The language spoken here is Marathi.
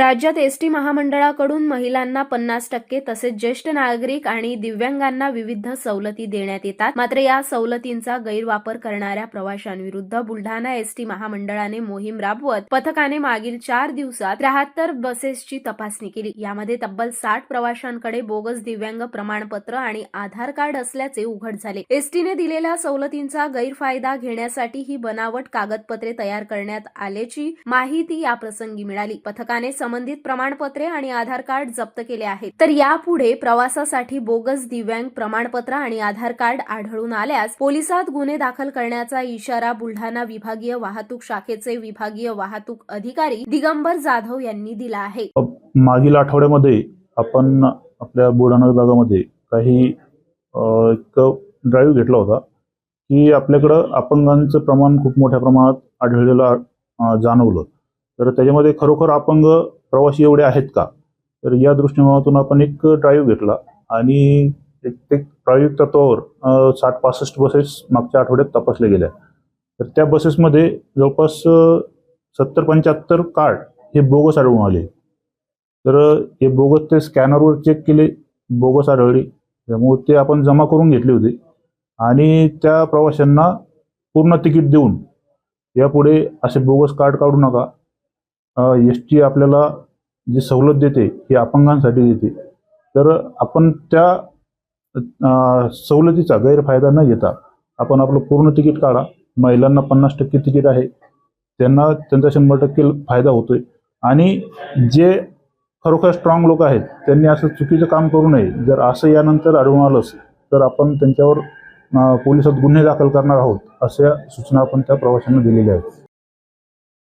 राज्यात एसटी महामंडळाकडून महिलांना पन्नास टक्के तसेच ज्येष्ठ नागरिक आणि दिव्यांगांना विविध सवलती देण्यात येतात. मात्र या सवलतींचा गैरवापर करणाऱ्या प्रवाशांविरुद्ध बुलढाणा एसटी महामंडळाने मोहीम राबवत पथकाने मागील चार दिवसात त्र्याहत्तर बसेसची तपासणी केली. यामध्ये तब्बल साठ प्रवाशांकडे बोगस दिव्यांग प्रमाणपत्र आणि आधार कार्ड असल्याचे उघड झाले. एसटीने दिलेल्या सवलतींचा गैरफायदा घेण्यासाठी ही बनावट कागदपत्रे तयार करण्यात आल्याची माहिती याप्रसंगी मिळाली. पथकाने संबंधित प्रमाणपत्रे आणि आधार कार्ड जप्त केले आहेत. तर यापुढे प्रवासासाठी बोगस दिव्यांग प्रमाणपत्र आणि आधार कार्ड आढळून आल्यास पोलिसात गुन्हे दाखल करण्याचा इशारा बुलढाणा विभागीय वाहतूक शाखेचे विभागीय वाहतूक अधिकारी दिगंबर जाधव यांनी दिला आहे. मागील आठवड्यामध्ये आपण आपल्या बुलढाणा विभागामध्ये काही एक ड्राईव्ह घेतला होता की आपल्याकडं अपंगांचं प्रमाण खूप मोठ्या प्रमाणात आढळलेलं जाणवलं. तर त्याच्यामध्ये खरोखर अपंग प्रवासी एवढे आहेत का? तर या दृष्टिकोनातून आपण एक ड्राईव्ह घेतला आणि एक ते प्रायोगिक तत्वावर साठ पासष्ट बसेस मागच्या आठवड्यात तपासल्या गेल्या. तर त्या बसेसमध्ये जवळपास सत्तर पंच्याहत्तर कार्ड हे बोगस आढळून आले. तर हे बोगस ते स्कॅनरवर चेक केले बोगस आढळली. त्यामुळे ते आपण जमा करून घेतले होते. आणि त्या प्रवाशांना पूर्ण तिकीट देऊन यापुढे असे बोगस कार्ड काढू नका. एस टी आपल्याला जी सवलत देते ही अपंगांसाठी देते. तर आपण त्या सवलतीचा गैरफायदा न घेता आपण आपलं पूर्ण तिकीट काढा. महिलांना पन्नास टक्के तिकीट आहे. त्यांना त्यांचा शंभर टक्के फायदा होतोय. आणि जे खरोखर स्ट्रॉंग लोक आहेत त्यांनी असं चुकीचं काम करू नये. जर असं यानंतर आढळून आलंच तर आपण त्यांच्यावर पोलिसात गुन्हे दाखल करणार आहोत अशा सूचना आपण त्या प्रवाशांना दिलेल्या आहेत.